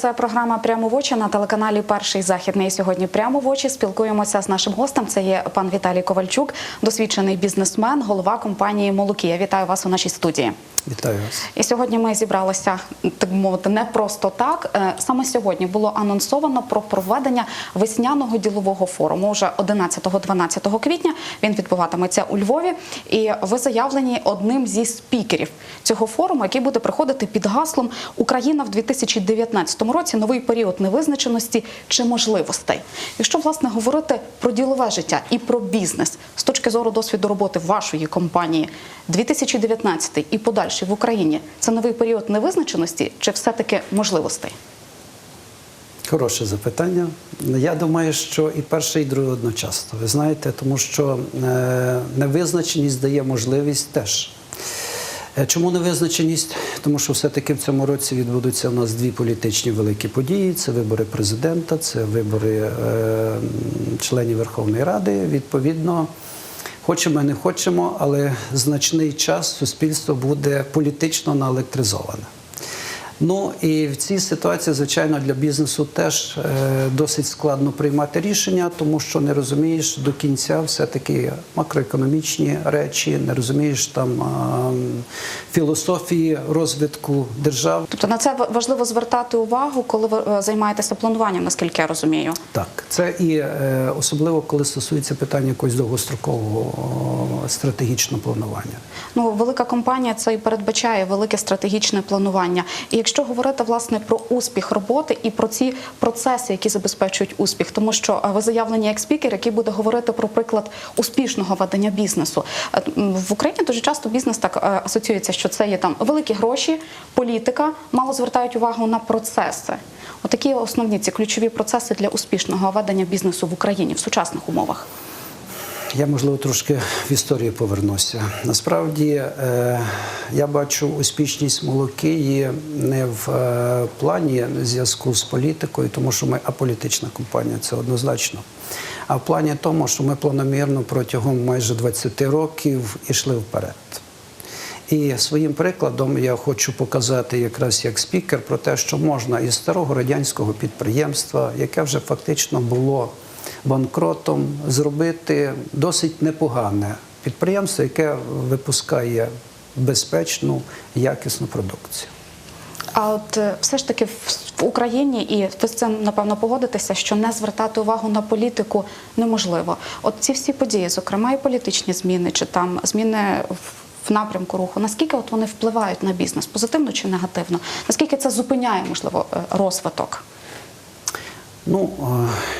Це програма Прямо в очі на телеканалі Перший західний. І Сьогодні прямо в очі спілкуємося з нашим гостем. Це є пан Віталій Ковальчук, досвідчений бізнесмен, голова компанії Молокія. Вітаю вас у нашій студії. Вітаю вас. І сьогодні ми зібралися так мовити не просто так. Е, Саме сьогодні було анонсовано про проведення весняного ділового форуму. Уже 11-12 квітня він відбуватиметься у Львові. І ви заявлені одним зі спікерів цього форуму, який буде проходити під гаслом Україна в 2019 році. Новий період невизначеності чи можливостей. Якщо власне говорити про ділове життя і про бізнес з точки зору досвіду роботи вашої компанії, 2019 і подальший в Україні це новий період невизначеності чи все-таки можливостей? Хороше запитання. Я думаю, що і перше, і друге одночасно. Ви знаєте, тому що е, невизначеність дає можливість теж. Е, Чому невизначеність? Тому що все-таки в цьому році відбудуться у нас дві політичні великі події: це вибори президента, це вибори е, членів Верховної Ради. Відповідно, хочемо, не хочемо, але значний час суспільство буде політично наелектризоване. Ну і в цій ситуації, звичайно, для бізнесу теж е, досить складно приймати рішення, тому що не розумієш до кінця все-таки макроекономічні речі, не розумієш там філософії розвитку держав. Тобто на це важливо звертати увагу, коли ви е, займаєтеся плануванням, наскільки я розумію. Так, це і е, особливо коли стосується питання якогось довгострокового стратегічного планування. Ну, велика компанія це і передбачає велике стратегічне планування. І якщо говорити власне про успіх роботи і про ці процеси, які забезпечують успіх, тому що е, ви заявлені як спікер, який буде говорити про приклад успішного ведення бізнесу Е, в Україні дуже часто бізнес так е, асоціюється, що це є там великі гроші, політика, мало звертають увагу на процеси. Отакі основні ці ключові процеси для успішного ведення бізнесу в Україні в сучасних умовах. Я можливо трошки в історію повернуся. Насправді е, я бачу успішність молокії не в е, плані зв'язку з політикою, тому що ми аполітична компанія, це однозначно. А в плані тому, що ми планомірно протягом майже 20 років ішли вперед. І своїм прикладом я хочу показати якраз як спікер про те, що можна із старого радянського підприємства, яке вже фактично було банкротом, зробити досить непогане підприємство, яке випускає безпечну, якісну продукцію. А от е, все ж таки в, Україні, і ви з цим напевно погодитеся, що не звертати увагу на політику неможливо. От ці всі події, зокрема і політичні зміни, чи там зміни в, в напрямку руху, наскільки от вони впливають на бізнес, позитивно чи негативно? Наскільки це зупиняє можливо е, розвиток? Ну,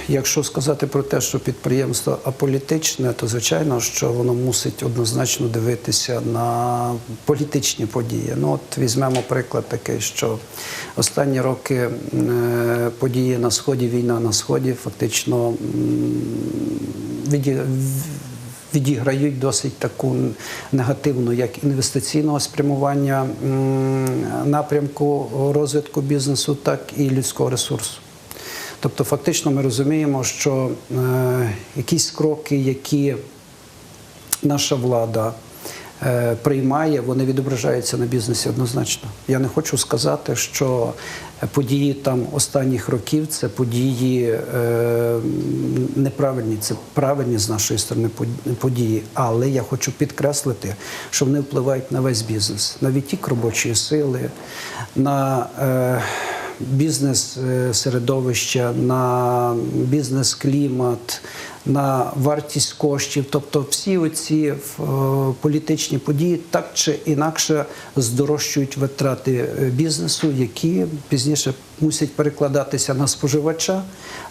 якщо сказати про те, що підприємство аполітичне, то звичайно, що воно мусить однозначно дивитися на політичні події. Ну, от візьмемо приклад такий, що останні роки е, події на сході, війна на сході, фактично відіграють досить таку негативну, як інвестиційного спрямування напрямку розвитку бізнесу, так і людського ресурсу. Тобто, фактично, ми розуміємо, що е, якісь кроки, які наша влада е, приймає, вони відображаються на бізнесі однозначно. Я не хочу сказати, що події там останніх років це події е, неправильні, це правильні з нашої сторони події. Але я хочу підкреслити, що вони впливають на весь бізнес, на відтік робочої сили, на е, бізнес-середовище, на бізнес-клімат, на вартість коштів. Тобто всі оці е, політичні події так чи інакше здорожчують витрати е, бізнесу, які пізніше мусять перекладатися на споживача,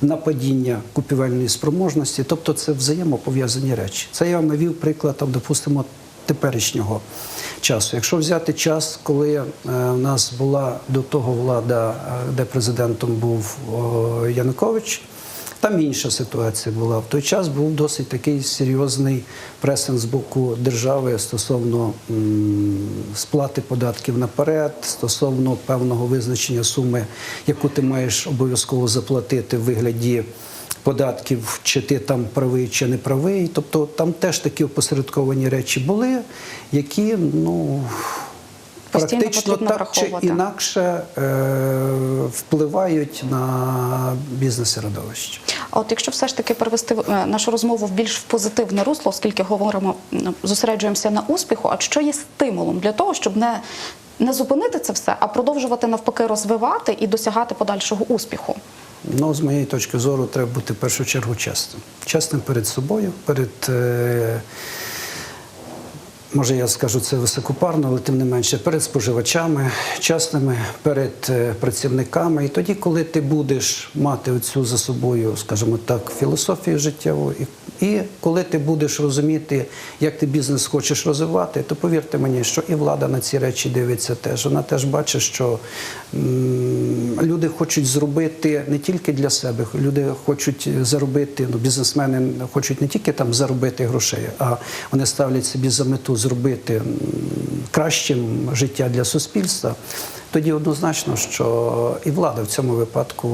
на падіння купівельної спроможності. Тобто це взаємопов'язані речі. Це я вам навів приклад, там, допустимо, теперішнього часу. Якщо взяти час, коли е, в нас була до того влада, е, де президентом був Янукович, там інша ситуація була. В той час був досить такий серйозний пресинг з боку держави стосовно сплати податків наперед, стосовно певного визначення суми, яку ти маєш обов'язково заплатити в вигляді податків, чи ти там правий, чи не правий. Тобто там теж такі опосередковані речі були, які ну. Постійно практично так чи інакше е, впливають на бізнес-середовище. А от якщо все ж таки перевести е, нашу розмову в більш в позитивне русло, оскільки говоримо, зосереджуємося на успіху, а що є стимулом для того, щоб не, не зупинити це все, а продовжувати навпаки розвивати і досягати подальшого успіху? Ну, з моєї точки зору, треба бути в першу чергу чесним. Чесним перед собою, перед. Е, Може, я скажу це високопарно, але тим не менше перед споживачами, чесними, перед е, працівниками. І тоді, коли ти будеш мати оцю за собою, скажімо так, філософію життєву, і, і коли ти будеш розуміти, як ти бізнес хочеш розвивати, то повірте мені, що і влада на ці речі дивиться теж. Вона теж бачить, що м, люди хочуть зробити не тільки для себе, люди хочуть заробити, ну, бізнесмени хочуть не тільки там заробити грошей, а вони ставлять собі за мету зробити кращим життя для суспільства. Тоді однозначно, що і влада в цьому випадку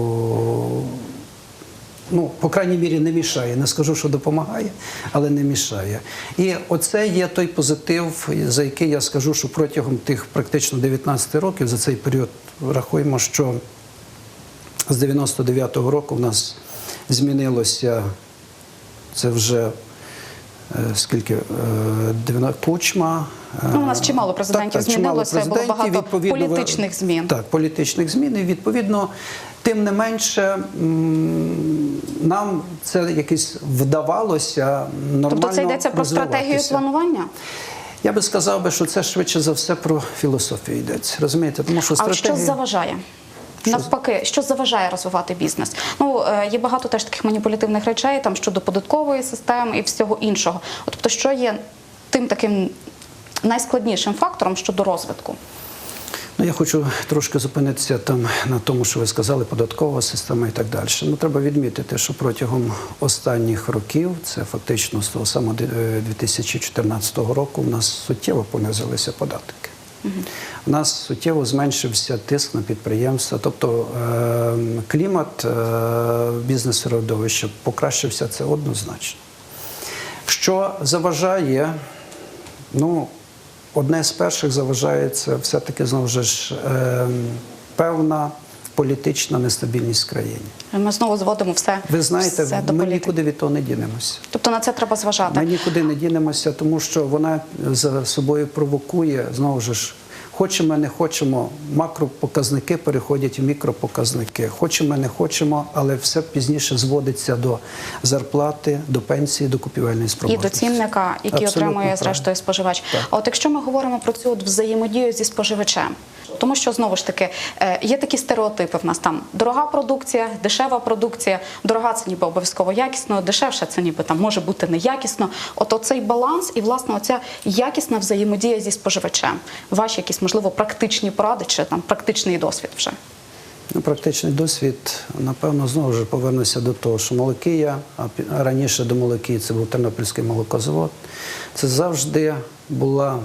ну, по крайній мірі, не мішає. Не скажу, що допомагає, але не мішає. І оце є той позитив, за який я скажу, що протягом тих практично 19 років за цей період рахуємо, що з 99-го року в нас змінилося це вже. е, Скільки е, кучма? е, Ну, у нас чимало президентів чимало змінилося, було багато політичних змін. Так, політичних змін. І відповідно, тим не менше, нам це якось вдавалося нормально Тобто це йдеться про стратегію планування? Я би сказав би, що це швидше за все про філософію йдеться. Розумієте? Тому що А що заважає? Навпаки, що заважає розвивати бізнес? Ну е, є багато теж таких маніпулятивних речей там щодо податкової системи і всього іншого. От, тобто, що є тим таким найскладнішим фактором щодо розвитку? Ну, я хочу трошки зупинитися там на тому, що ви сказали, податкова система і так далі. Ну, треба відмітити, що протягом останніх років, це фактично з того самого е, 2014 року, у нас суттєво понизилися податки. У нас суттєво зменшився тиск на підприємства, тобто е, клімат е, бізнес-середовища покращився це однозначно. Що заважає, ну, одне з перших заважає це все-таки знову ж е, певна політична нестабільність в країні. Ми знову зводимо все, Ви знаєте, все ми до нікуди від того не дінемося. Тобто на це треба зважати. Ми нікуди не дінемося, тому що вона за собою провокує знову ж. Хочемо, не хочемо, макропоказники переходять в мікропоказники. Хочемо, не хочемо, але все пізніше зводиться до зарплати, до пенсії, до купівельної І до цінника, який Абсолютно отримує зрештою споживач. Так. А от якщо ми говоримо про цю взаємодію зі споживачем, тому що знову ж таки е, є такі стереотипи в нас там дорога продукція, дешева продукція, дорога це ніби обов'язково якісно, дешевше це ніби там може бути неякісно. От оцей баланс і власне оця якісна взаємодія зі споживачем. Ваші якісь можливо практичні поради чи там практичний досвід вже. Ну, практичний досвід, напевно, знову ж повернуся до того, що Молокія, а раніше до Молокії це був Тернопільський молокозавод. Це завжди була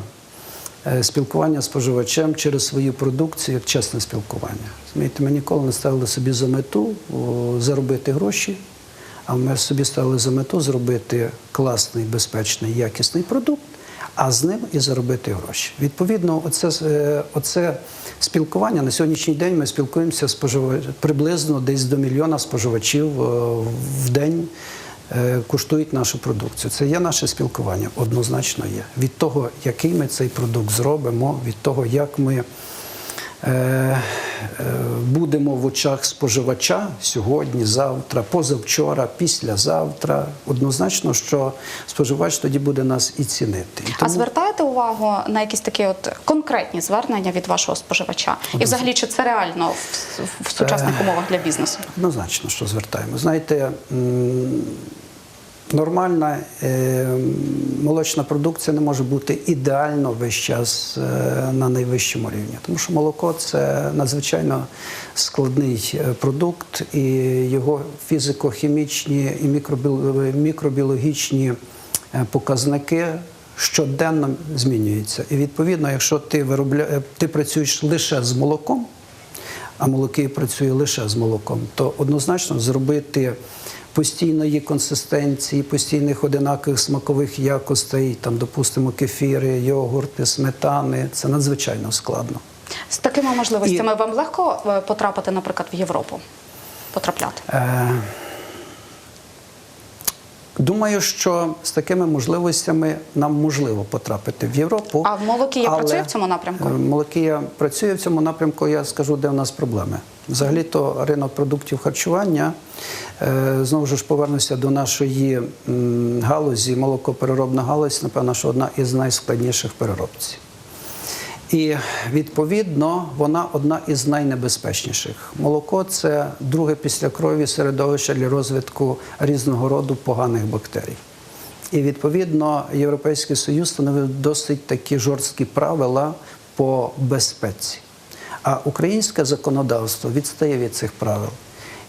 е, спілкування з споживачем через свою продукцію, як чесне спілкування. Розумієте, ми ніколи не ставили собі за мету заробити гроші, а ми собі ставили за мету зробити класний, безпечний, якісний продукт, а з ним і заробити гроші. Відповідно, оце, е, оце спілкування на сьогоднішній день ми спілкуємося з спожива- приблизно десь до мільйона споживачів е, в день. е, Куштують нашу продукцію. Це є наше спілкування, однозначно є. Від того, який ми цей продукт зробимо, від того, як ми будемо в очах споживача сьогодні, завтра, позавчора, післязавтра. Однозначно, що споживач тоді буде нас і цінити. І А звертаєте увагу на якісь такі от конкретні звернення від вашого споживача? І взагалі чи це реально в, в сучасних Е. умовах для бізнесу? Однозначно, що звертаємо. Знаєте, нормальна е, молочна продукція не може бути ідеально весь час е, на найвищому рівні, тому що молоко це надзвичайно складний е, продукт, і його фізико-хімічні і мікробіо- мікробіологічні е, показники. Щоденно змінюються. І відповідно, якщо ти виробля... е, ти працюєш лише з молоком, а молоки працює лише з молоком, то однозначно зробити постійної консистенції, постійних одинакових смакових якостей, там, допустимо, кефіри, йогурти, сметани. Це надзвичайно складно. З такими можливостями вам легко е, потрапити, наприклад, в Європу? Потрапляти? Е, Думаю, що з такими можливостями нам можливо потрапити в Європу. А в Молокія але, працює в цьому напрямку? е, Молокія працює в цьому напрямку. Я скажу, де в нас проблеми. Взагалі-то ринок продуктів харчування. е, Знову ж повернуся до нашої галузі. Молокопереробна галузь, напевно, що одна із найскладніших переробців. І відповідно вона одна із найнебезпечніших. Молоко це друге після крові середовище для розвитку різного роду поганих бактерій. І відповідно Європейський Союз встановив досить такі жорсткі правила по безпеці. А українське законодавство відстає від цих правил.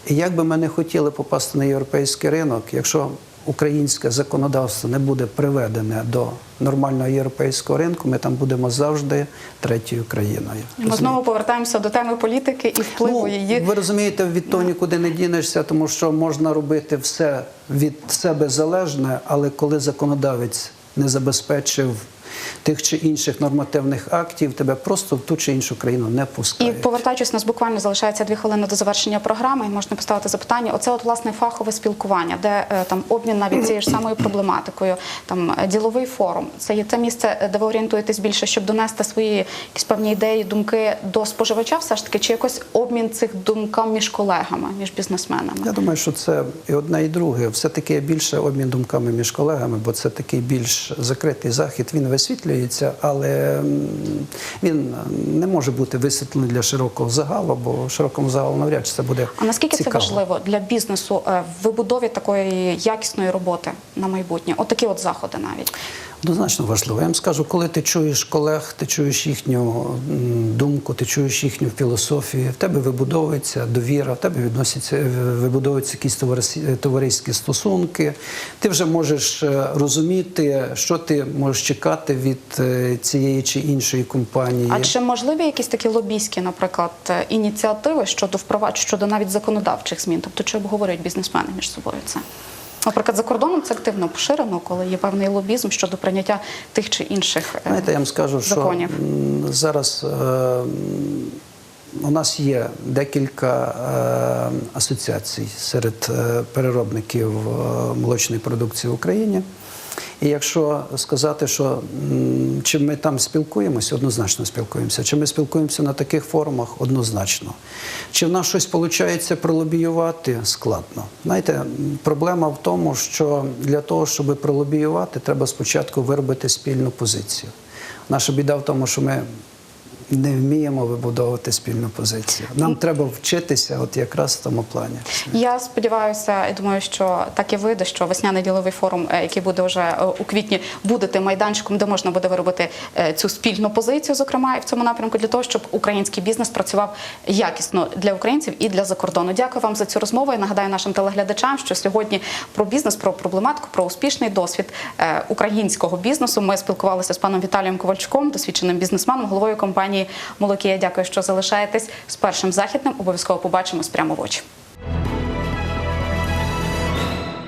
І як би ми не хотіли попасти на європейський ринок, якщо українське законодавство не буде приведене до нормального європейського ринку, ми там будемо завжди третьою країною. Ми знову повертаємося до теми політики і впливу Ну, її. Ви розумієте, від того нікуди не дінешся, тому що можна робити все від себе залежне, але коли законодавець не забезпечив тих чи інших нормативних актів, тебе просто в ту чи іншу країну не І повертаючись, у нас буквально залишається дві хвилини до завершення програми. і Можна поставити запитання. Оце от власне фахове спілкування, де е, там обмін навіть цією ж самою проблематикою, там е, діловий форум. Це є те місце, де ви орієнтуєтесь більше, щоб донести свої якісь певні ідеї, думки до споживача, все ж таки, чи якось обмін цих думкам між колегами, між бізнесменами. Я думаю, що це і одне, і друге. Все-таки більше обмін думками між колегами, бо це такий більш закритий захід. Він висвітлюється, але він не може бути висвітлений для широкого загалу, бо широкому загалу навряд чи це буде А наскільки цікаво. це важливо для бізнесу е, в вибудові такої якісної роботи на майбутнє? От такі от заходи навіть. Однозначно важливо. Я вам скажу, коли ти чуєш колег, ти чуєш їхню думку, ти чуєш їхню філософію, в тебе вибудовується довіра, в тебе відносяться, е, вибудовуються якісь товариські стосунки. Ти вже можеш е, розуміти, що ти можеш чекати від е, цієї чи іншої компанії. А чи можливі якісь такі лобійські, наприклад, е, ініціативи щодо впровад... щодо навіть законодавчих змін? Тобто, чи обговорюють бізнесмени між собою це? Наприклад, за кордоном це активно поширено, коли є певний лобізм щодо прийняття тих чи інших е, Знаєте, я вам скажу, законів. м, зараз е, у нас є декілька е, асоціацій серед переробників молочної продукції в Україні. І якщо сказати, що чи ми там спілкуємося, однозначно спілкуємося. Чи ми спілкуємося на таких форумах, однозначно. Чи в нас щось виходить пролобіювати, складно. Знаєте, проблема в тому, що для того, щоб пролобіювати, треба спочатку виробити спільну позицію. Наша біда в тому, що ми не вміємо вибудовувати спільну позицію. Нам треба вчитися, от якраз в тому плані. Я сподіваюся і думаю, що так і вийде, що весняний діловий форум, е, який буде вже е, у квітні, буде тим майданчиком, де можна буде виробити е, цю спільну позицію, зокрема і в цьому напрямку, для того, щоб український бізнес працював якісно для українців і для закордону. Дякую вам за цю розмову. І нагадаю нашим телеглядачам, що сьогодні про бізнес, про проблематику, про успішний досвід українського бізнесу. Ми спілкувалися з паном Віталієм Ковальчуком, досвідченим бізнесменом, головою компанії Молокія. Дякую, що залишаєтесь з першим західним. Обов'язково побачимось прямо в очі.